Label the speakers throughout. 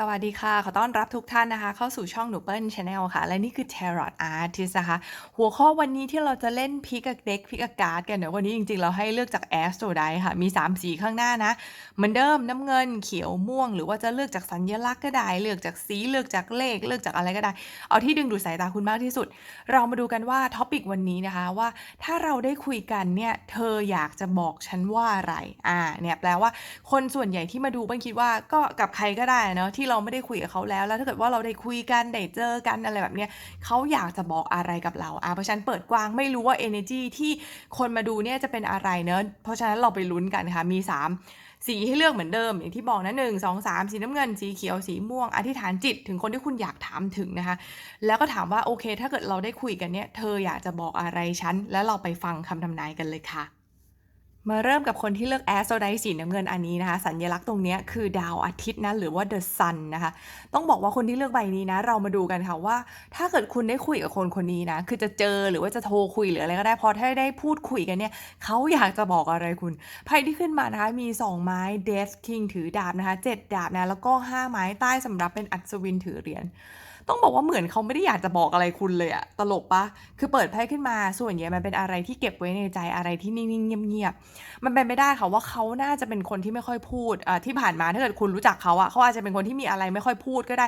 Speaker 1: สวัสดีค่ะ ขอต้อนรับทุกท่านนะคะ เข้าสู่ช่องหนูเปิ้ลชาแนลค่ะ และนี่คือ Tarot Artist นะคะ หัวข้อวันนี้ที่เราจะเล่นพิกเด็กพิกการ์ดกันเดี๋ยววันนี้จริงๆ เราให้เลือกจาก a s t r o d i ค่ะ มี 3 สีข้างหน้านะ เหมือนเดิมน้ำเงินเขียวม่วง หรือว่าจะเลือกจากสัญลักษณ์ก็ได้ เลือกจากสีเลือกจากเลขเลือกจากอะไรก็ได้ เอาที่ดึงดูดสายตาคุณมากที่สุด เรามาดูกันว่าท็อปิกวันนี้นะคะว่าถ้าเราได้คุยกันเนี่ยเธออยากจะบอกฉันว่าอะไรอ่าเนี่ยแปลว่าคนส่วนใหญ่ที่มาดูเปิ้ลคิดว่าก็กับใครก็ได้เนาะที่เราไม่ได้คุยกับเขาแล้ว แล้วถ้าเกิดว่าเราได้คุยกันได้เจอกันอะไรแบบเนี้ยเขาอยากจะบอกอะไรกับเราอ่าเพราะฉะนั้นเปิดกว้างไม่รู้ว่า energy ที่คนมาดูเนี่ยจะเป็นอะไรเนอะเพราะฉะนั้นเราไปลุ้นกันค่ะมีสามสีให้เลือกเหมือนเดิม อย่างที่บอกนะหนึ่งสองสามสีน้ำเงินสีเขียวสีม่วงอธิษฐานจิตถึงคนที่คุณอยากถามถึงนะคะ แล้วก็ถามว่าโอเค ถ้าเกิดเราได้คุยกันเนี่ยเธออยากจะบอกอะไรฉันแล้วเราไปฟังคำทำนายกันเลยค่ะ มาเริ่มกับคนที่เลือกแอสโซไดสีน้ำเงินอันนี้นะคะ สัญลักษณ์ตรงนี้คือดาวอาทิตย์นะหรือว่า the sun นะคะ ต้องบอกว่าคนที่เลือกใบนี้นะ เรามาดูกันค่ะว่า ถ้าเกิดคุณได้คุยกับคนคนนี้นะ คือจะเจอหรือว่าจะโทรคุยหรืออะไรก็ได้พอถ้าได้พูดคุยกันเนี่ยเขาอยากจะบอกอะไรคุณไพ่ที่ขึ้นมานะคะมี 2 ไม้ Death King ถือดาบนะคะ 7 ดาบนะแล้วก็ 5 ไม้ใต้สำหรับเป็นอัศวินถือเหรียญ ต้องบอกว่าเหมือนเขาไม่ได้อยากจะบอกอะไรคุณเลยอะตลกปะคือเปิดไพ่ขึ้นมาส่วนใหญ่มันเป็นอะไรที่เก็บไว้ในใจอะไรที่นิ่งๆเงียบๆมันเป็นไม่ได้ค่ะว่าเขาน่าจะเป็นคนที่ไม่ค่อยพูดอ่าที่ผ่านมาถ้าเกิดคุณรู้จักเขาอะเขาอาจจะเป็นคนที่มีอะไรไม่ค่อยพูดก็ได้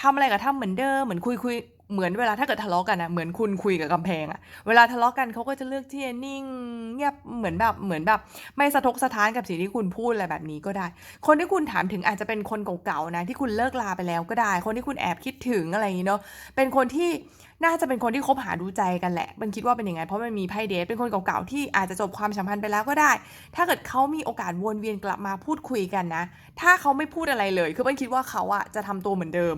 Speaker 1: ทำอะไรก็ทำเหมือนเดิมเหมือนคุยคุย เหมือนเวลาถ้าเกิดทะเลาะกันอะเหมือนคุณคุยกับกำแพงอะเวลาทะเลาะกันเขาก็จะเลือกที่จะนิ่งเงียบเหมือนแบบเหมือนแบบ ไม่สะทกสะท้านกับสิ่งที่คุณพูดอะไรแบบนี้ก็ได้ คนที่คุณถามถึงอาจจะเป็นคนเก่าๆนะที่คุณเลิกลาไปแล้วก็ได้ คนที่คุณแอบคิดถึงอะไรอย่างนี้เนาะเป็นคนที่น่าจะเป็นคนที่คบหาดูใจกันแหละ มันคิดว่าเป็นยังไง เพราะมันมีไพ่เดท เป็นคนเก่าๆ ที่อาจจะจบความสัมพันธ์ไปแล้วก็ได้ ถ้าเกิดเขามีโอกาสวนเวียนกลับมาพูดคุยกันนะ ถ้าเขาไม่พูดอะไรเลย คือมันคิดว่าเขาอะจะทำตัวเหมือนเดิม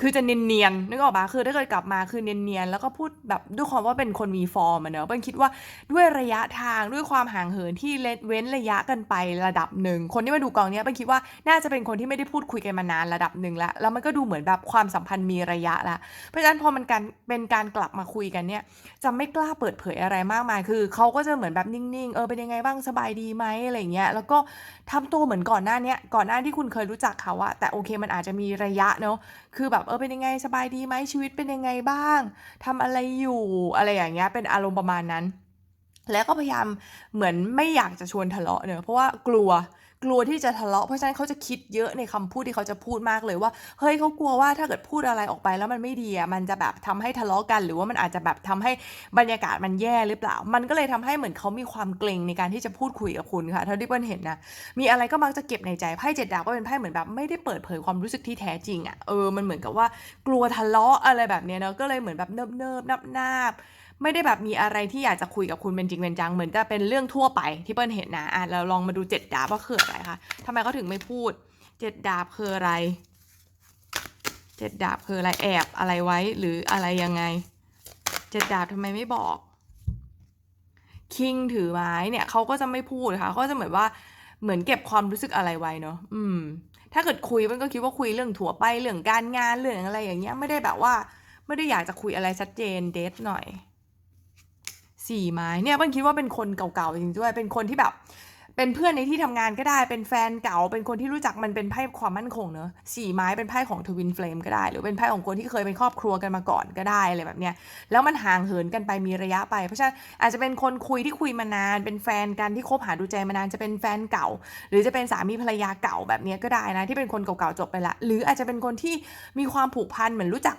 Speaker 1: คือจะเนียนๆนึกออกปะคือถ้าเกิดกลับมาคือเนียนๆแล้วก็พูดแบบด้วยความว่าเป็นคนมีฟอร์มอะเนอะเปิ้ลคิดว่าด้วยระยะทางด้วยความห่างเหินที่เว้นระยะกันไประดับหนึ่งคนที่มาดูกองเนี้ยเปิ้ลคิดว่าน่าจะเป็นคนที่ไม่ได้พูดคุยกันมานานระดับหนึ่งล้วแล้วมันก็ดูเหมือนแบบความสัมพันธ์มีระยะละเพราะฉะนั้นพอมันการเป็นการกลับมาคุยกันเนี่ยจะไม่กล้าเปิดเผยอะไรมากมายคือเขาก็จะเหมือนแบบนิ่งๆเออเป็นยังไงบ้างสบายดีไหมอะไรเงี้ยแล้วก็ทำตัวเหมือนก่อนหน้าเนี้ยก่อนหน้าที่คุณเคยรู้จักเขาอะแต่โอเคมันอาจจะมีระยะเนาะ คือแบบเออเป็นยังไงสบายดีไหมชีวิตเป็นยังไงบ้างทำอะไรอยู่อะไรอย่างเงี้ยเป็นอารมณ์ประมาณนั้น แล้วก็พยายามเหมือนไม่อยากจะชวนทะเลาะเนอะเพราะว่ากลัว กลัวที่จะทะเลาะเพราะฉะนั้นเขาจะคิดเยอะในคำพูดที่เขาจะพูดมากเลยว่าเฮ้ยเขากลัวว่าถ้าเกิดพูดอะไรออกไปแล้วมันไม่ดีอะมันจะแบบทำให้ทะเลาะกัน หรือว่ามันอาจจะแบบทำให้บรรยากาศมันแย่หรือเปล่า มันก็เลยทำให้เหมือนเขามีความเกรงในการที่จะพูดคุยกับคุณค่ะเท่าที่เปิ้ลเห็นนะมีอะไรก็มักจะเก็บในใจไพ่เจ็ดดาบก็เป็นไพ่เหมือนแบบไม่ได้เปิดเผยความรู้สึกที่แท้จริงอะเออมันเหมือนกับว่ากลัวทะเลาะอะไรแบบเนี้ยเนาะก็เลยเหมือนแบบเนิบเนิบนับนาบๆ ไม่ได้แบบมีอะไรที่อยากจะคุยกับคุณเป็นจริงเป็นจังเหมือนจะเป็นเรื่องทั่วไปที่เปิ้ลเห็นนะอะเราลองมาดูเจ็ดดาบว่าคืออะไรคะทำไมเขาถึงไม่พูดเจ็ดดาบคืออะไรเจ็ดดาบคืออะไรแอบอะไรไว้หรืออะไรยังไงเจ็ดดาบทำไมไม่บอกคิงถือไม้เนี่ยเขาก็จะไม่พูดค่ะเขาจะเหมือนว่าเหมือนเก็บความรู้สึกอะไรไว้เนาะอืม ถ้าเกิดคุยมันก็คิดว่าคุยเรื่องถั่วไปเรื่องการงานเรื่องอะไรอย่างเงี้ยไม่ได้แบบว่า ไม่ได้อยากจะคุยอะไรชัดเจนเดทหน่อย สี่ไม้เนี่ยมันคิดว่าเป็นคนเก่าๆจริงด้วย เป็นคนที่แบบ เป็นเพื่อนในที่ทำงานก็ได้ เป็นแฟนเก่า เป็นคนที่รู้จักมันเป็นไพ่ความมั่นคงเนอะสี่ไม้เป็นไพ่ของทวินเฟลมก็ได้ หรือเป็นไพ่ของคนที่เคยเป็นครอบครัวกันมาก่อนก็ได้อะไรแบบเนี้ย แล้วมันห่างเหินกันไปมีระยะไป เพราะฉะนั้นอาจจะเป็นคนคุยที่คุยมานาน เป็นแฟนกันที่คบหาดูใจมานาน จะเป็นแฟนเก่า หรือจะเป็นสามีภรรยาเก่าแบบเนี้ยก็ได้นะ ที่เป็นคนเก่าๆจบไปละ หรืออาจจะเป็นคนที่มีความผูกพันเหมือนรู้จัก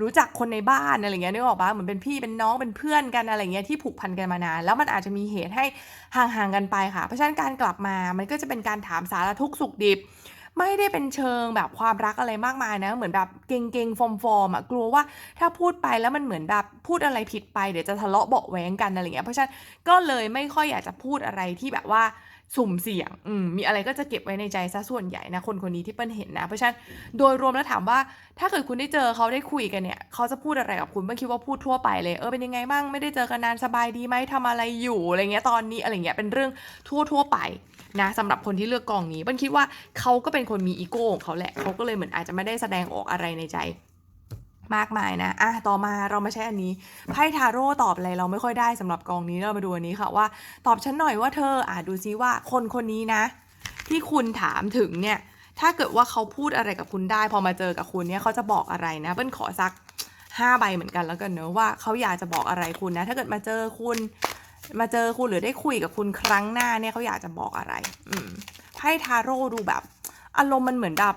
Speaker 1: รู้จักคนในบ้านอะไรเงี้ยนึกออกปะเหมือนเป็นพี่เป็นน้องเป็นเพื่อนกันอะไรเงี้ยที่ผูกพันกันมานาน แล้วมันอาจจะมีเหตุให้ห่างๆกันไปค่ะ เพราะฉะนั้นการกลับมามันก็จะเป็นการถามสารทุกสุขดิบ ไม่ได้เป็นเชิงแบบความรักอะไรมากมายนะ เหมือนแบบเก่งๆฟอมฟอมๆอะกลัวว่าถ้าพูดไปแล้วมันเหมือนแบบพูดอะไรผิดไปเดี๋ยวจะทะเลาะเบาะแวงกันอะไรเงี้ยเพราะฉะนั้นก็เลยไม่ค่อยอยากจะพูดอะไรที่แบบว่า สุ่มเสี่ยงอืมมีอะไรก็จะเก็บไว้ในใจซะส่วนใหญ่นะคนคนนี้ที่เปิ้ลเห็นนะ เพราะฉะนั้นโดยรวมแล้วถามว่า ถ้าเกิดคุณได้เจอเขาได้คุยกันเนี่ย เขาจะพูดอะไรกับคุณเปิ้ลคิดว่าพูดทั่วไปเลยเออเป็นยังไงบ้างไม่ได้เจอกันนานสบายดีไหมทำอะไรอยู่อะไรเงี้ยตอนนี้อะไรเงี้ยเป็นเรื่องทั่วทั่วไปนะสำหรับคนที่เลือกกองนี้เปิ้ลคิดว่าเขาก็เป็นคนมีอีโก้ของเขาแหละเขาก็เลยเหมือนอาจจะไม่ได้แสดงออกอะไรในใจ มากมายนะ อะ ต่อมาเรามาใช้อันนี้ ไพ่ทาโร่ตอบอะไรเราไม่ค่อยได้สำหรับกองนี้ เรามาดูอันนี้ค่ะว่าตอบฉันหน่อยว่าเธอ อะ ดูซิว่าคนคนนี้นะ ที่คุณถามถึงเนี่ย ถ้าเกิดว่าเขาพูดอะไรกับคุณได้ พอมาเจอกับคุณเนี่ยเขาจะบอกอะไรนะ เปิ้ลขอสักห้าใบเหมือนกันแล้วกันเนอะว่าเขาอยากจะบอกอะไรคุณนะ ถ้าเกิดมาเจอคุณ มาเจอคุณหรือได้คุยกับคุณครั้งหน้าเนี่ยเขาอยากจะบอกอะไร อืมไพ่ทาโร่ดูแบบ อารมณ์มันเหมือนแบบ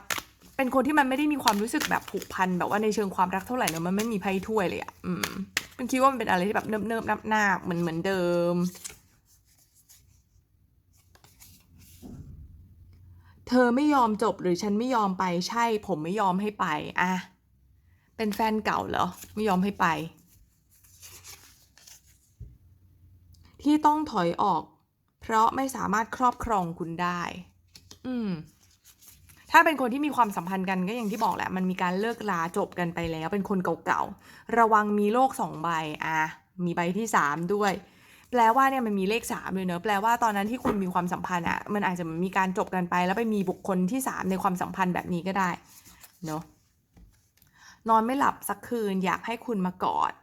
Speaker 1: เป็นคนที่มันไม่ได้มีความรู้สึกแบบผูกพันแบบว่าในเชิงความรักเท่าไหร่เนอะมันไม่มีไพ่ถ้วยเลยอะอืมเป็นคิดว่ามันเป็นอะไรที่แบบเนิบเนิบนับนาเหมือนเหมือนเดิม เธอไม่ยอมจบหรือฉันไม่ยอมไปใช่ ผมไม่ยอมให้ไปอะเป็นแฟนเก่าเหรอไม่ยอมให้ไป ที่ต้องถอยออก เพราะไม่สามารถครอบครองคุณได้ อืม ถ้าเป็นคนที่มีความสัมพันธ์กันก็อย่างที่บอกแหละ มันมีการเลิกลาจบกันไปแล้ว เป็นคนเก่าๆ ระวังมีโลกสองใบอะมีใบที่สามด้วย แปลว่าเนี่ยมันมีเลขสามเลยเนอะแปลว่าตอนนั้นที่คุณมีความสัมพันธ์อะมันอาจจะมีการจบกันไป แล้วไปมีบุคคลที่สามในความสัมพันธ์แบบนี้ก็ได้เนอะนอนไม่หลับสักคืนอยากให้คุณมากอด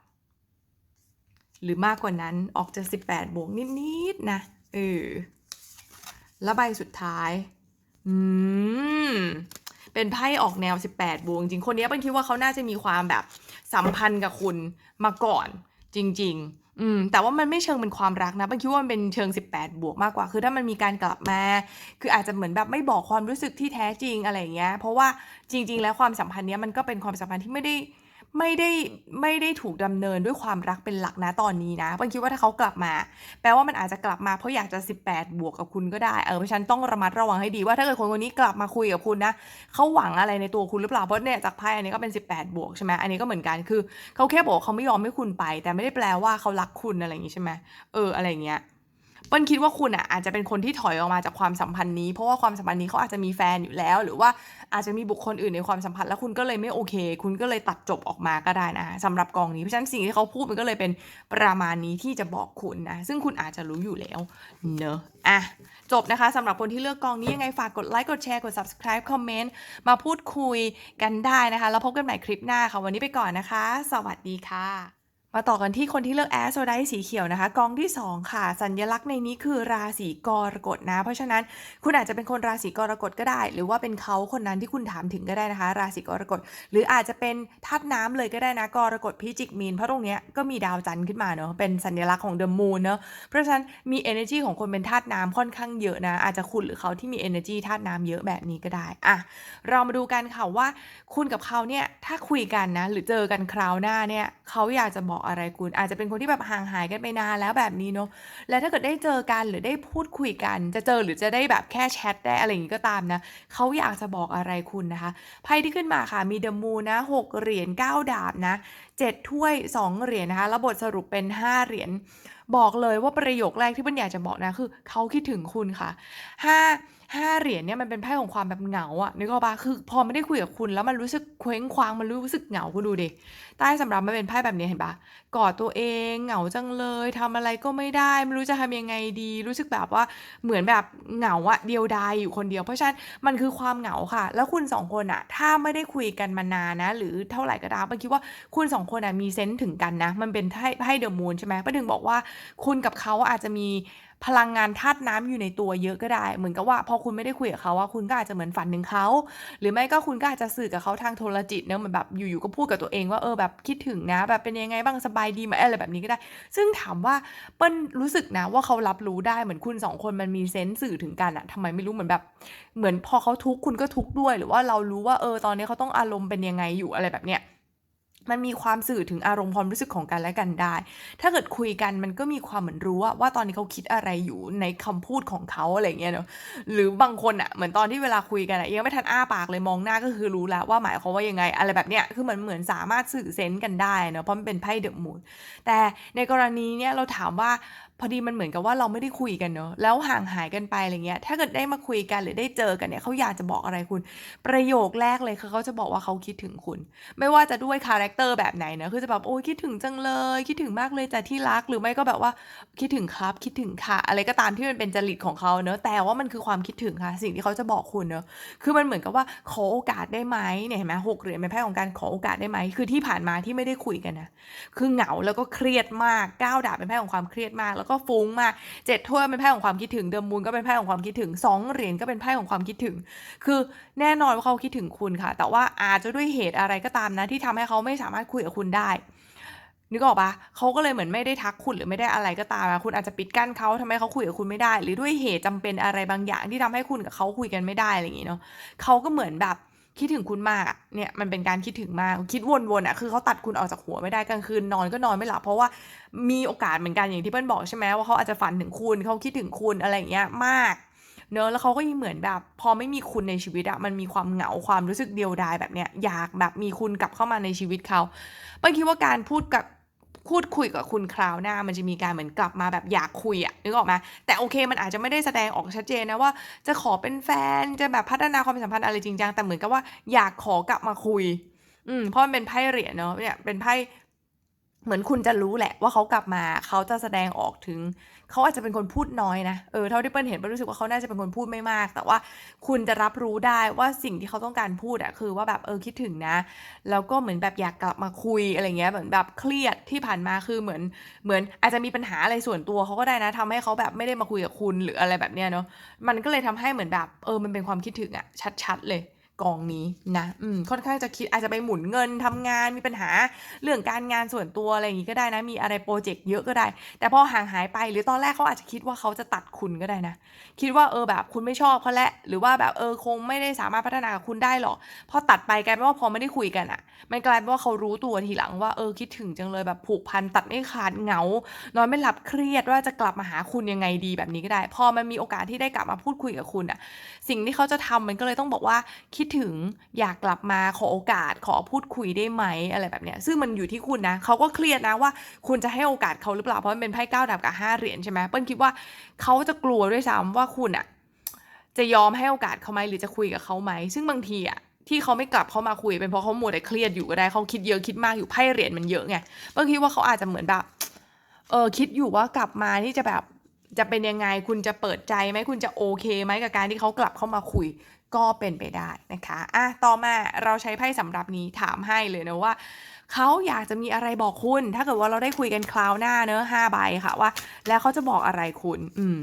Speaker 1: หรือมากกว่านั้นออกจะสิบแปดบวกนิดๆนะเออแล้วใบสุดท้าย อืม เป็นไพ่ออกแนว 18 บวกจริง คนนี้เป็นคิดว่าเขาน่าจะมีความแบบสัมพันธ์กับคุณมาก่อน จริง ๆอืมแต่ว่ามันไม่เชิงเป็นความรักนะเป็นคิดว่ามันเป็นเชิง 18 บวกมากกว่า คือถ้ามันมีการกลับมา คืออาจจะเหมือนแบบไม่บอกความรู้สึกที่แท้จริงอะไรอย่างเงี้ย เพราะว่าจริง ๆ แล้วความสัมพันธ์เนี้ยมันก็เป็นความสัมพันธ์ที่ไม่ได้ ไม่ได้ไม่ได้ถูกดำเนินด้วยความรักเป็นหลักนะตอนนี้นะเปิ้ลคิดว่าถ้าเขากลับมา แปลว่ามันอาจจะกลับมาเพราะอยากจะ 18 บวกกับคุณก็ได้เออเพราะฉันต้องระมัดระวังให้ดีว่าถ้าเกิดคนคนนี้กลับมาคุยกับคุณนะเขาหวังอะไรในตัวคุณหรือเปล่าเพราะเนี่ยจากไพ่อันนี้ก็เป็น 18 บวกใช่ไหมอันนี้ก็เหมือนกันคือเขาแค่บอกเขาไม่ยอมให้คุณไป แต่ไม่ได้แปลว่าเขารักคุณอะไรอย่างงี้ใช่ไหมเอออะไรอย่างเงี้ย เปิ้ลคิดว่าคุณอะอาจจะเป็นคนที่ถอยออกมาจากความสัมพันธ์นี้ เพราะว่าความสัมพันธ์นี้เขาอาจจะมีแฟนอยู่แล้ว หรือว่าอาจจะมีบุคคลอื่นในความสัมพันธ์แล้วคุณก็เลยไม่โอเค คุณก็เลยตัดจบออกมาก็ได้นะสำหรับกองนี้เพราะฉะนั้นสิ่งที่เขาพูดมันก็เลยเป็นประมาณนี้ที่จะบอกคุณนะซึ่งคุณอาจจะรู้อยู่แล้วเนอะอะจบนะคะสำหรับคนที่เลือกกองนี้ยังไงฝากกดไลค์กดแชร์กด subscribe คอมเมนต์มาพูดคุยกันได้นะคะ แล้วพบกันใหม่คลิปหน้าค่ะ วันนี้ไปก่อนนะคะ สวัสดีค่ะ มาต่อกันที่คนที่เลือกแอสโซไดสีเขียวนะคะกองที่ 2 ค่ะ สัญลักษณ์ในนี้คือราศีกรกฎนะ เพราะฉะนั้นคุณอาจจะเป็นคนราศีกรกฎก็ได้ หรือว่าเป็นเขาคนนั้นที่คุณถามถึงก็ได้นะคะ ราศีกรกฎหรืออาจจะเป็นธาตุน้ำเลยก็ได้นะกรกฎพิจิกมีนเพราะตรงเนี้ยก็มีดาวจันทร์ขึ้นมาเนอะเป็นสัญลักษณ์ของเดอะมูนเนอะเพราะฉะนั้นมี energy ของคนเป็นธาตุน้ำค่อนข้างเยอะนะ อาจจะคุณหรือเขาที่มี energy ธาตุน้ำเยอะแบบนี้ก็ได้อะเรามาดูกันค่ะว่า คุณกับเขาเนี่ยถ้าคุยกันนะหรือเจอกันคราวหน้าเนี่ยเขาอยากจะบอกอะไรคุณ อาจจะเป็นคนที่แบบห่างหายกันไปนานแล้วแบบนี้เนาะและถ้าเกิดได้เจอกันหรือได้พูดคุยกัน จะเจอหรือจะได้แบบแค่แชทได้อะไรอย่างนี้ก็ตามนะเขาอยากจะบอกอะไรคุณนะคะไพ่ที่ขึ้นมาค่ะมีเดอะมูนะหกเหรียญเก้าดาบนะเจ็ดถ้วยสองเหรียญนะคะแล้วบทสรุปเป็นห้าเหรียญบอกเลยว่าประโยคแรกที่เปิ้ลอยากจะบอกนะคือเขาคิดถึงคุณค่ะห้าห้าเหรียญเนี่ยมันเป็นไพ่ของความแบบเหงาอะนึกออกปะคือพอไม่ได้คุยกับคุณแล้วมันรู้สึกเคว้งคว้างมันรู้สึกเหงาคุณดูดิใต้สำรับมันเป็นไพ่แบบนี้เห็นปะกอดตัวเองเหงาจังเลยทำอะไรก็ไม่ได้ไม่รู้จะทำยังไงดี รู้สึกแบบว่าเหมือนแบบเหงาอะเดียวดายอยู่คนเดียวเพราะฉะนั้นมันคือความเหงาค่ะ แล้วคุณสองคนอะถ้าไม่ได้คุยกันมานานนะ หรือเท่าไหร่ก็ตามมันคิดว่าคุณสองคนอะมีเซนส์ถึงกันนะ มันเป็นไพ่ไพ่เดอะมูนใช่ไหมป้าถึงบอกว่าคุณกับเขาอาจจะมี พลังงานธาตุน้ำอยู่ในตัวเยอะก็ได้ เหมือนกับว่าพอคุณไม่ได้คุยกับเขาว่าคุณก็อาจจะเหมือนฝันถึงเขา หรือไม่ก็คุณก็อาจจะสื่อกับเขาทางโทรจิตเนอะเหมือนแบบอยู่ๆก็พูดกับตัวเองว่าเออแบบคิดถึงนะ แบบเป็นยังไงบ้างสบายดีไหมอะไรแบบนี้ก็ได้ ซึ่งถามว่าเปิ้ลรู้สึกนะว่าเขารับรู้ได้เหมือนคุณสองคนมันมีเซนส์สื่อถึงกันอะทำไมไม่รู้เหมือนแบบ เหมือนพอเขาทุกข์คุณก็ทุกข์ด้วย หรือว่าเรารู้ว่าเออตอนนี้เขาต้องอารมณ์เป็นยังไงอยู่อะไรแบบเนี้ย มันมีความสื่อถึงอารมณ์ความรู้สึกของกันและกันได้ ถ้าเกิดคุยกันมันก็มีความเหมือนรู้ว่าว่าตอนนี้เขาคิดอะไรอยู่ในคำพูดของเขาอะไรเงี้ยเนาะ หรือบางคนอะเหมือนตอนที่เวลาคุยกันอะยังไม่ทันอ้าปากเลยมองหน้าก็คือรู้แล้วว่าหมายความว่ายังไง อะไรแบบเนี้ย คือเหมือนเหมือนสามารถสื่อเซนส์กันได้เนาะเพราะมันเป็นไพ่เดอะมูนแต่ในกรณีเนี้ยเราถามว่าพอดีมันเหมือนกับว่าเราไม่ได้คุยกันเนาะแล้วห่างหายกันไปอะไรเงี้ย ถ้าเกิดได้มาคุยกันหรือได้เจอกันเนี่ยเขาอยากจะบอกอะไรคุณ ประโยคแรกเลยคือเขาจะบอกว่าเขาคิดถึงคุณ ไม่ว่าจะด้วยคาแรคเตอร์แบบไหนนะคือจะแบบโอ้ยคิดถึงจังเลย คิดถึงมากเลยจ้ะที่รักหรือไม่ก็แบบว่าคิดถึงครับคิดถึงค่ะ อะไรก็ตามที่มันเป็นจริตของเขาเนอะแต่ว่ามันคือความคิดถึงค่ะ สิ่งที่เขาจะบอกคุณเนอะคือมันเหมือนกับว่าขอโอกาสได้ไหมเนี่ยเห็นไหมหกเหรียญเป็นไพ่ของการขอโอกาสได้ไหมคือที่ผ่านมาที่ไม่ได้คุยกันนะคือเหงาแล้วก็เครียดมากก้าวดาบเป็นไพ่ของความเครียดมากแล้วก็ฟุ้งมากเจ็ดถ้วยเป็นไพ่ของความคิดถึงเดิมมูลก็เป็นไพ่ของความคิดถึงสองเหรียญก็เป็นไพ่ของความคิดถึง คือแน่นอนว่าเขาคิดถึงคุณค่ะ แต่ว่าอาจจะด้วยเหตุอะไรก็ตามนะที่ทำให้เขาไม่สามารถคุยกับคุณได้นึกออกปะเขาก็เลยเหมือนไม่ได้ทักคุณหรือไม่ได้อะไรก็ตามอะคุณอาจจะปิดกั้นเขาทำให้เขาคุยกับคุณไม่ได้ หรือด้วยเหตุจำเป็นอะไรบางอย่างที่ทำให้คุณกับเขาคุยกันไม่ได้อะไรอย่างงี้เนาะเขาก็เหมือนแบบ คิดถึงคุณมากเนี่ยมันเป็นการคิดถึงมากคิดวนๆอะคือเขาตัดคุณออกจากหัวไม่ได้กลางคืนนอนก็นอนไม่หลับเพราะว่ามีโอกาสเหมือนกันอย่างที่เพื่อนบอกใช่ไหมว่าเขาอาจจะฝันถึงคุณเขาคิดถึงคุณอะไรอย่างเงี้ยมากเนอะแล้วเขาก็ยังเหมือนแบบ พอไม่มีคุณในชีวิตอะมันมีความเหงาความรู้สึกเดียวดายแบบเนี้ยอยากแบบมีคุณกลับเข้ามาในชีวิตเขาเปิ้ลคิดว่าการพูดกับ พูดคุยกับคุณคราวหน้า มันจะมีการเหมือนกลับมาแบบอยากคุยอะนึกออกไหมแต่โอเคมันอาจจะไม่ได้แสดงออกชัดเจนนะว่า จะขอเป็นแฟนจะแบบพัฒนาความสัมพันธ์อะไรจริงจังแต่เหมือนกับว่าอยากขอกลับมาคุยอืมเพราะมันเป็นไพ่เหรียญเนาะเนี่ยเป็นไพ่ เหมือนคุณจะรู้แหละว่าเขากลับมาเขาจะแสดงออกถึง เขาอาจจะเป็นคนพูดน้อยนะเออเท่าที่เปิ้ลเห็นเปิ้ลรู้สึกว่าเขาน่าจะเป็นคนพูดไม่มาก แต่ว่าคุณจะรับรู้ได้ว่าสิ่งที่เขาต้องการพูดอะคือว่าแบบเออคิดถึงนะแล้วก็เหมือนแบบอยากกลับมาคุยอะไรเงี้ยเหมือนแบบเครียดที่ผ่านมาคือเหมือนเหมือนอาจจะมีปัญหาอะไรส่วนตัวเขาก็ได้นะทำให้เขาแบบไม่ได้มาคุยกับคุณหรืออะไรแบบเนี้ยเนาะมันก็เลยทำให้เหมือนแบบเออมันเป็นความคิดถึงอะชัด ๆ เลย กองนี้นะอืมค่อนข้างจะคิดอาจจะไปหมุนเงินทำงานมีปัญหาเรื่องการงานส่วนตัวอะไรอย่างงี้ก็ได้นะ มีอะไรโปรเจกต์เยอะก็ได้ แต่พอห่างหายไปหรือตอนแรกเขาอาจจะคิดว่าเขาจะตัดคุณก็ได้นะ คิดว่าเออแบบคุณไม่ชอบเขาแล้วหรือว่าแบบเออคงไม่ได้สามารถพัฒนากับคุณได้หรอกพอตัดไปกลายเป็นว่าพอไม่ได้คุยกันอะมันกลายเป็นว่าเขารู้ตัวทีหลังว่าเออคิดถึงจังเลยแบบผูกพันตัดไม่ขาดเหงานอนไม่หลับเครียดว่าจะกลับมาหาคุณยังไงดีแบบนี้ก็ได้ พอมันมีโอกาสที่ได้กลับมาพูดคุยกับคุณอะสิ่งที่เขาจะทำมันก็เลยต้องบอกว่าคิดถึงอยากกลับมาขอโอกาสขอพูดคุยได้ไหมอะไรแบบเนี้ยซึ่งมันอยู่ที่คุณนะเขาก็เครียดนะว่า คุณจะให้โอกาสเขาหรือเปล่าเพราะมันเป็นไพ่เก้าดาบกับห้าเหรียญใช่ไหมเปิ้ลคิดว่าเขาจะกลัวด้วยซ้ำว่าคุณอะจะยอมให้โอกาสเขาไหมหรือจะคุยกับเขาไหมซึ่งบางทีอะที่เขาไม่กลับเขามาคุยเป็นเพราะเขามัวแต่เครียดอยู่ก็ได้เขาคิดเยอะคิดมากอยู่ไพ่เหรียญมันเยอะไงเปิ้ลคิดว่าเขาอาจจะเหมือนแบบเออคิดอยู่ว่ากลับมานี่จะแบบจะเป็นยังไงคุณจะเปิดใจไหมคุณจะโอเคไหมกับการที่เขากลับเข้ามาคุย ก็เป็นไปได้นะคะอะต่อมาเราใช้ไพ่สำหรับนี้ถามให้เลยนะว่าเขาอยากจะมีอะไรบอกคุณ ถ้าเกิดว่าเราได้คุยกันคราวหน้าเนอะห้าใบค่ะว่า แล้วเขาจะบอกอะไรคุณ อืม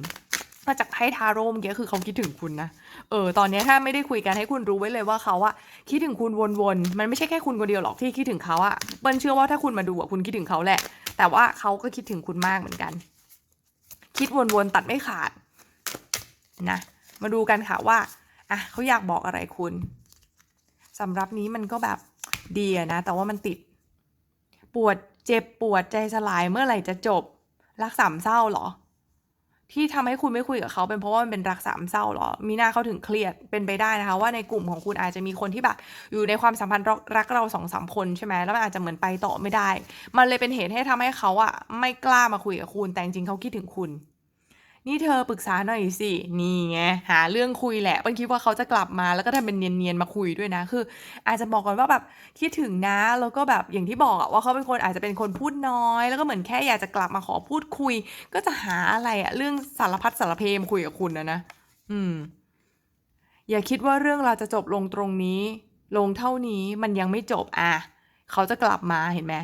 Speaker 1: มาจากไพ่ทาโร่เมื่อกี้คือเขาคิดถึงคุณนะ เออ ตอนนี้ถ้าไม่ได้คุยกันให้คุณรู้ไว้เลยว่าเขาอะคิดถึงคุณวนๆ มันไม่ใช่แค่คุณคนเดียวหรอกที่คิดถึงเขาอะเปิ้ลเชื่อว่าถ้าคุณมาดูอะคุณคิดถึงเขาแหละ แต่ว่าเขาก็คิดถึงคุณมากเหมือนกัน คิดวนๆตัดไม่ขาดนะ มาดูกันค่ะว่า อะเขาอยากบอกอะไรคุณสำหรับนี้มันก็แบบดีนะ แต่ว่ามันติด ปวดเจ็บปวดใจสลายเมื่อไหร่จะจบ รักสามเศร้าเหรอ ที่ทำให้คุณไม่คุยกับเขาเป็นเพราะว่ามันเป็นรักสามเศร้าเหรอ มีหน้าเขาถึงเครียดเป็นไปได้นะคะ ว่าในกลุ่มของคุณอาจจะมีคนที่แบบอยู่ในความสัมพันธ์รักเราสองสามคนใช่ไหมแล้วมันอาจจะเหมือนไปต่อไม่ได้ มันเลยเป็นเหตุให้ทำให้เขาอะไม่กล้ามาคุยกับคุณแต่จริงเขาคิดถึงคุณ นี่เธอปรึกษาหน่อยสิ นี่ไง หาเรื่องคุยแหละเปิ้ลคิดว่าเขาจะกลับมา แล้วก็ทำเป็นเนียน ๆ มาคุยด้วยนะ คืออาจจะบอกก่อนว่าแบบคิดถึงนะ แล้วก็แบบอย่างที่บอกอะว่าเขาเป็นคนอาจจะเป็นคนพูดน้อย แล้วก็เหมือนแค่อยากจะกลับมาขอพูดคุย ก็จะหาอะไรอะเรื่องสารพัดสารเพมคุยกับคุณนะนะ อืม อย่าคิดว่าเรื่องเราจะจบลงตรงนี้ ลงเท่านี้มันยังไม่จบอะเขาจะกลับมาเห็นไหม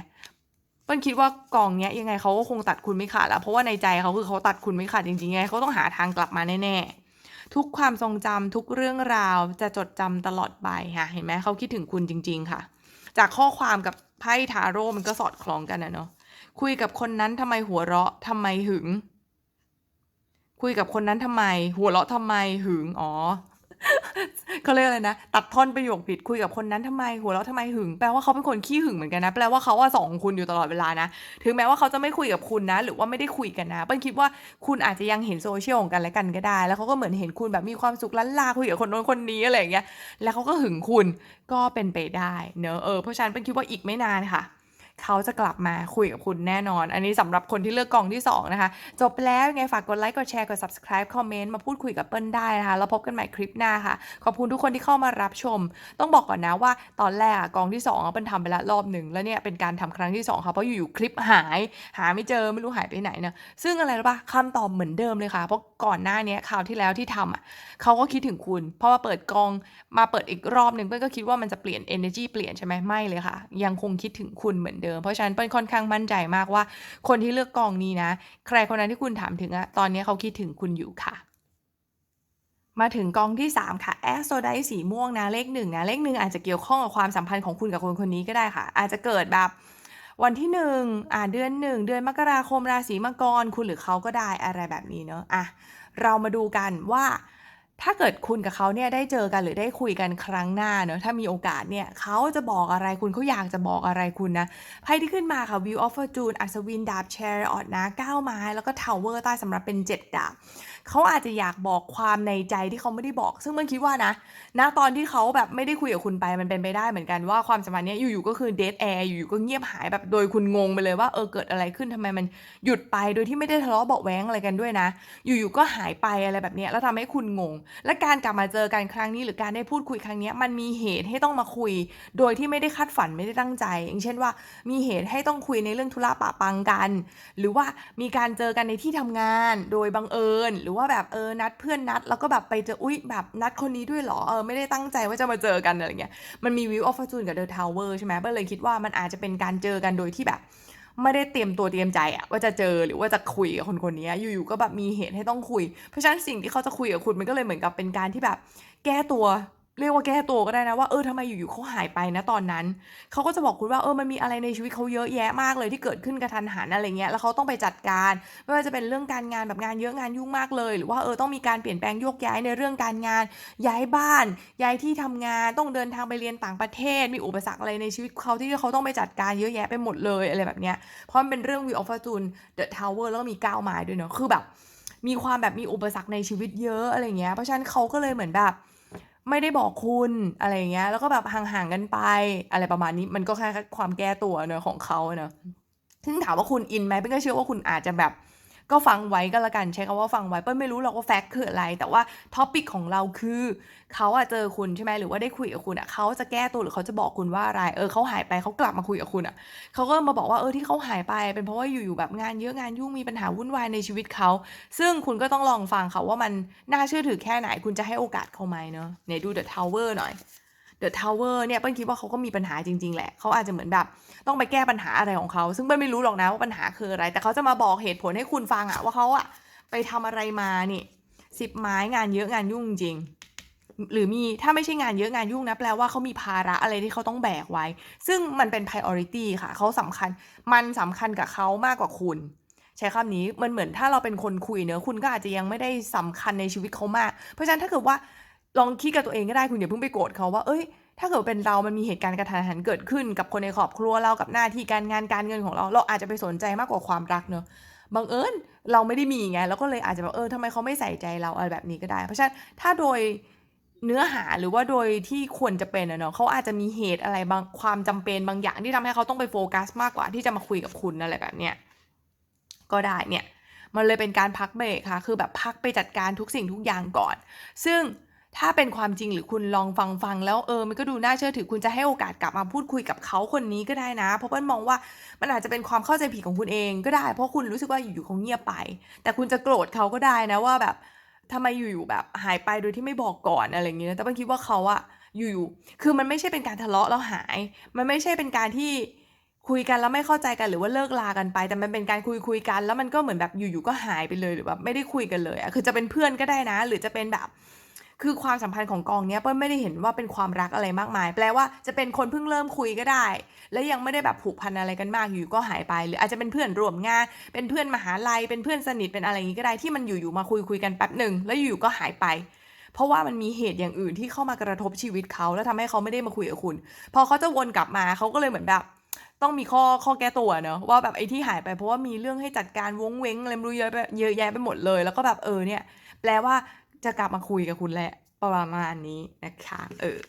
Speaker 1: เปิ้ลคิดว่ากองเนี้ยยังไงเขาก็คงตัดคุณไม่ขาดแล้ว เพราะว่าในใจเขาคือเขาตัดคุณไม่ขาดจริงๆไงเขาต้องหาทางกลับมาแน่ๆ ทุกความทรงจำทุกเรื่องราวจะจดจำตลอดไปค่ะเห็นไหมเขาคิดถึงคุณจริง ๆ ค่ะ จากข้อความกับไพ่ทาโร่มันก็สอดคล้องกันนะเนาะคุยกับคนนั้นทำไมหัวเราะทำไมหึง คุยกับคนนั้นทำไม หัวเราะทำไมหึงอ๋อ เขาเรียกอะไรนะ ตัดท่อนประโยคผิดคุยกับคนนั้นทำไมหัวเราะทำไมหึงแปลว่าเขาเป็นคนขี้หึงเหมือนกันนะแปลว่าเขาว่าสองคุณอยู่ตลอดเวลานะ ถึงแม้ว่าเขาจะไม่คุยกับคุณนะ หรือว่าไม่ได้คุยกันนะเปิ้ลคิดว่าคุณอาจจะยังเห็นโซเชียลของกันและกันก็ได้ แล้วเขาก็เหมือนเห็นคุณแบบมีความสุขล้านลาคุยกับคนโน้นคนนี้อะไรอย่างเงี้ยแล้วเขาก็หึงคุณก็เป็นไปได้เนอะเออเพราะฉะนั้นเปิ้ลคิดว่าอีกไม่นานค่ะ เขาจะกลับมาคุยกับคุณแน่นอน อันนี้สำหรับคนที่เลือกกองที่ 2 นะคะ จบไปแล้วยังไงฝากกดไลค์กดแชร์กด subscribe คอมเมนต์มาพูดคุยกับเปิ้ลได้นะคะ แล้วพบกันใหม่คลิปหน้าค่ะ ขอบคุณทุกคนที่เข้ามารับชม ต้องบอกก่อนนะว่าตอนแรกกองที่2อะเปิ้ลทำไปแล้วรอบหนึ่งแล้วเนี่ยเป็นการทำครั้งที่2ค่ะเพราะอยู่ๆคลิปหาย หาไม่เจอไม่รู้หายไปไหนนะซึ่งอะไรรู้ปะคำตอบเหมือนเดิมเลยค่ะ เพราะก่อนหน้านี้คราวที่แล้วที่ทำอะเขาก็คิดถึงคุณเพราะว่าเปิดกองมาเปิดอีกรอบหนึ่งเปิ้ลก็คิดว่ามันจะเปลี่ยน energy เปลี่ยนใช่ไหมไม่เลยค่ะ ยังคงคิดถึงคุณเหมือนเดิมเพราะฉะนั้นเปิ้ลค่อนข้างมั่นใจมากว่า คนที่เลือกกองนี้นะ ใครคนนั้นที่คุณถามถึงอะตอนนี้เขาคิดถึงคุณอยู่ค่ะมาถึงกองที่ 3 ค่ะแอสโซไดสีม่วงนะเลขหนึ่งนะเลขหนึ่งอาจจะเกี่ยวข้องกับความสัมพันธ์ของคุณกับคนคนนี้ก็ได้ค่ะ อาจจะเกิดแบบวันที่หนึ่งอ่าเดือนหนึ่งเดือนมกราคมราศีมังกรคุณหรือเขาก็ได้อะไรแบบนี้เนอะอะเรามาดูกันว่า ถ้าเกิดคุณกับเขาเนี่ยได้เจอกันหรือได้คุยกันครั้งหน้าเนอะถ้ามีโอกาสเนี่ยเขาจะบอกอะไรคุณเขาอยากจะบอกอะไรคุณนะไพ่ที่ขึ้นมาค่ะ View of Fortune อัศวินดาบแชร์ออดนะ9ไม้ แล้วก็ Tower ใต้สำหรับเป็น 7 ดาบเขาอาจจะอยากบอกความในใจที่เขาไม่ได้บอก ซึ่งมันคิดว่านะณตอนที่เขาแบบไม่ได้คุยกับคุณไปมันเป็นไปได้เหมือนกันว่าความสัมพันธ์เนี้ยอยู่ๆก็คือเดทแอร์อยู่ๆก็เงียบหายแบบโดยคุณงงไปเลยว่าเออเกิดอะไรขึ้นทำไมมันหยุดไปโดยที่ไม่ได้ทะเลาะเบาะแว้งอะไรกันด้วยนะ อยู่ๆก็หายไปอะไรแบบนี้แล้วทำให้คุณงงและการกลับมาเจอกันครั้งนี้หรือการได้พูดคุยครั้งนี้มันมีเหตุให้ต้องมาคุย โดยที่ไม่ได้คาดฝันไม่ได้ตั้งใจ อย่างเช่นว่า มีเหตุให้ต้องคุยในเรื่องธุระปะปังกัน หรือว่ามีการเจอกันในที่ทำงาน โดยบังเอิญ หรือว่าแบบเออนัดเพื่อนนัด แล้วก็แบบไปเจออุ๊ยแบบนัดคนนี้ด้วยเหรอเออไม่ได้ตั้งใจว่าจะมาเจอกันอะไรเงี้ยมันมีวิวออฟฟอร์จูนกับเดอะทาวเวอร์ใช่ไหมเปิ้ลเลยคิดว่ามันอาจจะเป็นการเจอกันโดยที่แบบ ไม่ได้เตรียมตัวเตรียมใจอะว่าจะเจอหรือว่าจะคุยกับคนคนนี้อยู่ๆก็แบบมีเหตุให้ต้องคุย เพราะฉะนั้นสิ่งที่เขาจะคุยกับคุณมันก็เลยเหมือนกับเป็นการที่แบบ แก้ตัว เรียกว่าแก้ตัวก็ได้นะว่าเออทำไมอยู่ๆเขาหายไปนะตอนนั้นเขาก็จะบอกคุณว่าเออมันมีอะไรในชีวิตเขาเยอะแยะมากเลยที่เกิดขึ้นกระทันหันอะไรเงี้ยแล้วเขาต้องไปจัดการ ไม่ว่าจะเป็นเรื่องการงานแบบงานเยอะงานยุ่งมากเลย หรือว่าเออต้องมีการเปลี่ยนแปลงโยกย้ายในเรื่องการงาน ย้ายบ้าน ย้ายที่ทำงานต้องเดินทางไปเรียนต่างประเทศ มีอุปสรรคอะไรในชีวิตเขาที่เขาต้องไปจัดการเยอะแยะไปหมดเลยอะไรแบบเนี้ยเพราะมันเป็นเรื่อง View of Fortune The Tower แล้วก็มีก้าวไม้ด้วยเนอะคือแบบ มีความแบบมีอุปสรรคในชีวิตเยอะอะไรเงี้ยเพราะฉะนั้นเขาก็เลยเหมือนแบบ ไม่ได้บอกคุณอะไรเงี้ย แล้วก็แบบห่างๆกันไป อะไรประมาณนี้มันก็แค่ความแก้ตัวเนอะของเขาเนอะซึ่งถามว่าคุณอินไหมเป้นก็เชื่อว่าคุณอาจจะแบบ ก็ฟังไว้ก็แล้วกันใช้คำว่าฟังไว้เปิ้ลไม่รู้หรอกว่าแฟกต์คืออะไร แต่ว่าท็อปิกของเราคือเขาอะเจอคุณใช่ไหมหรือว่าได้คุยกับคุณอะเขาจะแก้ตัวหรือเขาจะบอกคุณว่าอะไรเออเขาหายไปเขากลับมาคุยกับคุณอะเขาก็มาบอกว่าเออที่เขาหายไป เป็นเพราะว่าอยู่ๆแบบงานเยอะงานยุ่งมีปัญหาวุ่นวายในชีวิตเขาซึ่งคุณก็ต้องลองฟังเขาว่ามันน่าเชื่อถือแค่ไหนคุณจะให้โอกาสเขาไหมเนอะเนี่ยดู The Tower หน่อย The Tower เนี่ยเปิ้ลคิดว่าเขาก็มีปัญหาจริง ๆ แหละเขาอาจจะเหมือนแบบต้องไปแก้ปัญหาอะไรของเขา ซึ่งเปิ้ลไม่รู้หรอกนะว่าปัญหาคืออะไร แต่เขาจะมาบอกเหตุผลให้คุณฟังอะว่าเขาอะไปทำอะไรมานี่สิบไม้งานเยอะงานยุ่งจริง หรือมีถ้าไม่ใช่งานเยอะงานยุ่งนะแปลว่าเขามีภาระอะไรที่เขาต้องแบกไว้ ซึ่งมันเป็น priority ค่ะเขาสำคัญมันสำคัญกับเขามากกว่าคุณใช้คำนี้มันเหมือนถ้าเราเป็นคนคุยเนอะคุณก็อาจจะยังไม่ได้สำคัญในชีวิตเขามาก เพราะฉะนั้นถ้าเกิดว่า ลองคิดกับตัวเองก็ได้คุณอย่าเพิ่งไปโกรธเขาว่าเอ้ยถ้าเกิดเป็นเรา มันมีเหตุการณ์กระทันหันเกิดขึ้นกับคนในครอบครัวเรากับหน้าที่การงานการเงินของเรา เราอาจจะไปสนใจมากกว่าความรักเนอะบังเอิญเราไม่ได้มีไงแล้วก็เลยอาจจะแบบเออทำไมเขาไม่ใส่ใจเราอะไรแบบนี้ก็ได้ เพราะฉะนั้นถ้าโดยเนื้อหาหรือว่าโดยที่ควรจะเป็นเนาะเขาอาจจะมีเหตุอะไรบางความจำเป็นบางอย่างที่ทำให้เขาต้องไปโฟกัสมากกว่าที่จะมาคุยกับคุณอะไรแบบเนี้ยก็ได้เนี่ยมันเลยเป็นการพักเบรกค่ะ คือแบบพักไปจัดการทุกสิ่งทุกอย่างก่อน ซึ่ง ถ้าเป็นความจริงหรือคุณลองฟังฟังแล้วเออมันก็ดูน่าเชื่อถือคุณจะให้โอกาสกลับมาพูดคุยกับเขาคนนี้ก็ได้นะ เพราะเปิ้ลมองว่ามันอาจจะเป็นความเข้าใจผิดของคุณเองก็ได้ เพราะคุณรู้สึกว่าอยู่ๆเขาเงียบไป แต่คุณจะโกรธเขาก็ได้นะว่าแบบทำไมอยู่ๆแบบหายไปโดยที่ไม่บอกก่อนอะไรอย่างเงี้ยแต่เปิ้ลคิดว่าเขาอะอยู่ๆคือมันไม่ใช่เป็นการทะเลาะแล้วหาย มันไม่ใช่เป็นการที่คุยกันแล้วไม่เข้าใจกันหรือว่าเลิกลากันไป แต่มันเป็นการคุยคุยกัน แล้วมันก็เหมือนแบบอยู่ๆก็หายไปเลยหรือแบบไม่ได้คุยกันเลยอะคือจะเป็นเพื่อนก็ได้นะ หรือจะเป็นแบบ คือความสัมพันธ์ของกองเนี้ยเปิ้ลไม่ได้เห็นว่าเป็นความรักอะไรมากมาย แปลว่าจะเป็นคนเพิ่งเริ่มคุยก็ได้ และยังไม่ได้แบบผูกพันอะไรกันมากอยู่ก็หายไป หรืออาจจะเป็นเพื่อนร่วมงาน เป็นเพื่อนมหาลัย เป็นเพื่อนสนิทเป็นอะไรอย่างนี้ก็ได้ที่มันอยู่ๆมาคุยคุยกันแป๊บหนึ่งแล้วอยู่ๆก็หายไป เพราะว่ามันมีเหตุอย่างอื่นที่เข้ามากระทบชีวิตเขาแล้วทำให้เขาไม่ได้มาคุยกับคุณ พอเขาจะวนกลับมาเขาก็เลยเหมือนแบบต้องมีข้อข้อแก้ตัวเนอะว่าแบบไอ้ที่หายไปเพราะว่ามีเรื่องให้จัดการวงเว้งอะไรไม่รู้เยอะไปเยอะแยะไปหมดเลย แล้วก็แบบเออเนี่ย แปลว่า จะกลับมาคุยกับคุณแหละประมาณนี้นะคะเออ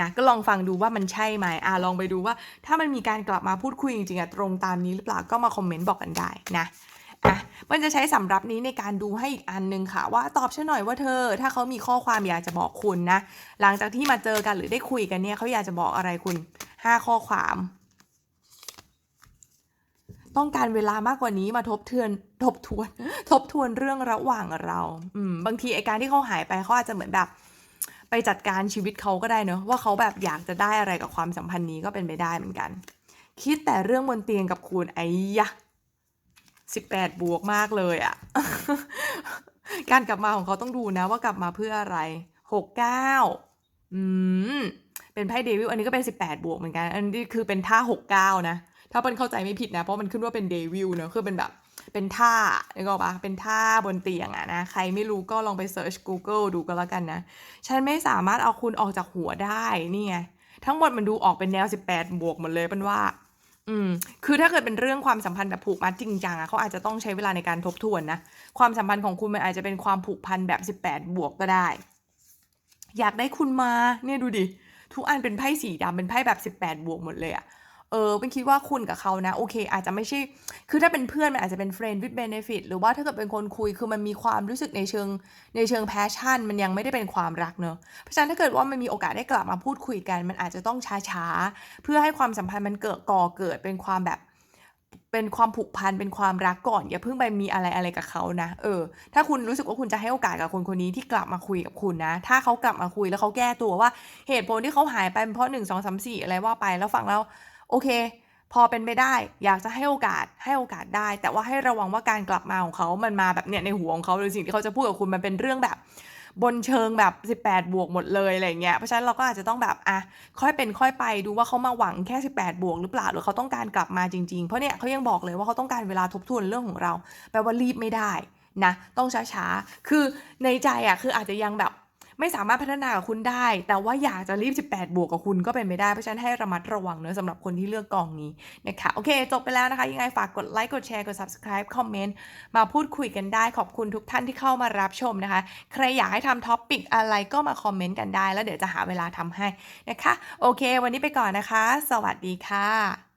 Speaker 1: นะก็ลองฟังดูว่ามันใช่ไหมอะลองไปดูว่าถ้ามันมีการกลับมาพูดคุยจริงๆอะตรงตามนี้หรือเปล่าก็มาคอมเมนต์บอกกันได้นะอะมันจะใช้สำรับนี้ในการดูให้อีกอันหนึงค่ะ ว่าตอบฉันหน่อยว่าเธอ ถ้าเขามีข้อความอยากจะบอกคุณนะ หลังจากที่มาเจอกันหรือได้คุยกันเนี่ยเขาอยากจะบอกอะไรคุณห้าข้อความ ต้องการเวลามากกว่านี้มาทบทวนทบทวน ทบทวนเรื่องระหว่างเราอืมบางทีไอการที่เขาหายไปเขาอาจจะเหมือนแบบ ไปจัดการชีวิตเขาก็ได้เนอะว่าเขาแบบอยากจะได้อะไรกับความสัมพันธ์นี้ก็เป็นไปได้เหมือนกัน คิดแต่เรื่องบนเตียงกับคุณไอ้ยะสิบแปดบวกมากเลยอะการกลับมาของเขาต้องดูนะว่ากลับมาเพื่ออะไรหกเก้าอืมเป็นไพ่เดวิลอันนี้ก็เป็นสิบแปดบวกเหมือนกัน อันนี้คือเป็นท่าหกเก้านะ ถ้าเป็นเข้าใจไม่ผิดนะ เพราะมันขึ้นว่าเป็นเดวิลเนอะคือเป็นแบบเป็นท่านึกออกปะเป็นท่าบนเตียงอะนะ ใครไม่รู้ก็ลองไปเซิร์ช Google ดูก็แล้วกันนะ ฉันไม่สามารถเอาคุณออกจากหัวได้นี่ไงทั้งหมดมันดูออกเป็นแนว 18 บวกหมดเลยเป็นว่า อืม คือถ้าเกิดเป็นเรื่องความสัมพันธ์แบบผูกมัดจริงจังอะเขาอาจจะต้องใช้เวลาในการทบทวนนะ ความสัมพันธ์ของคุณมันอาจจะเป็นความผูกพันแบบ 18 บวกก็ได้ อยากได้คุณมา เนี่ยดูดิ ทุกอันเป็นไพ่สีดำเป็นไพ่แบบ 18 บวกหมดเลยอะ ออเป็นคิดว่าคุณกับเขานะ โอเค อาจจะไม่ใช่ คือถ้าเป็นเพื่อนมันอาจจะเป็น friend with benefit หรือว่าถ้าเกิดเป็นคนคุยคือมันมีความรู้สึกในเชิงในเชิง passion มันยังไม่ได้เป็นความรักเนอะเพราะฉะนั้นถ้าเกิดว่ามันมีโอกาสได้กลับมาพูดคุยกัน มันอาจจะต้องช้าๆ เพื่อให้ความสัมพันธ์มันเกิดก่อเกิดเป็นความแบบเป็นความผูกพันเป็นความรักก่อน อย่าเพิ่งไปมีอะไรอะไรกับเขานะ เออ ถ้าคุณรู้สึกว่าคุณจะให้โอกาสกับคนคนนี้ที่กลับมาคุยกับคุณนะ ถ้าเขากลับมาคุยแล้วเขาแก้ตัวว่าเหตุผลที่เขาหายไปเป็นเพราะหนึ่งสองสามสี่อะไรว่าไปแล้วฟังแล้ว โอเค พอเป็นไปได้ อยากจะให้โอกาสให้โอกาสได้ แต่ว่าให้ระวังว่าการกลับมาของเขามันมาแบบเนี่ยในหัวของเขาหรือสิ่งที่เขาจะพูดกับคุณมันเป็นเรื่องแบบบนเชิงแบบ 18 บวกหมดเลยอะไรเงี้ย เพราะฉะนั้นเราก็อาจจะต้องแบบอะค่อยเป็นค่อยไปดูว่าเขามาหวังแค่ 18 บวกหรือเปล่าหรือเขาต้องการกลับมาจริงๆ เพราะเนี่ยเขายังบอกเลยว่าเขาต้องการเวลาทบทวนเรื่องของเราแปลว่ารีบไม่ได้นะ ต้องช้าๆ คือในใจอะคืออาจจะยังแบบ ไม่สามารถพัฒนากับคุณได้ แต่ว่าอยากจะรีบ 18 บวกกับคุณก็เป็นไม่ได้ เพราะฉะนั้นให้ระมัดระวังเนอะสำหรับคนที่เลือกกองนี้นะคะ โอเค จบไปแล้วนะคะ ยังไงฝากกดไลค์ กดแชร์ กด subscribe คอมเมนต์ มาพูดคุยกันได้ ขอบคุณทุกท่านที่เข้ามารับชมนะคะ ใครอยากให้ทำท็อปปิกอะไรก็มาคอมเมนต์กันได้ แล้วเดี๋ยวจะหาเวลาทำให้นะคะ โอเค วันนี้ไปก่อนนะคะ สวัสดีค่ะ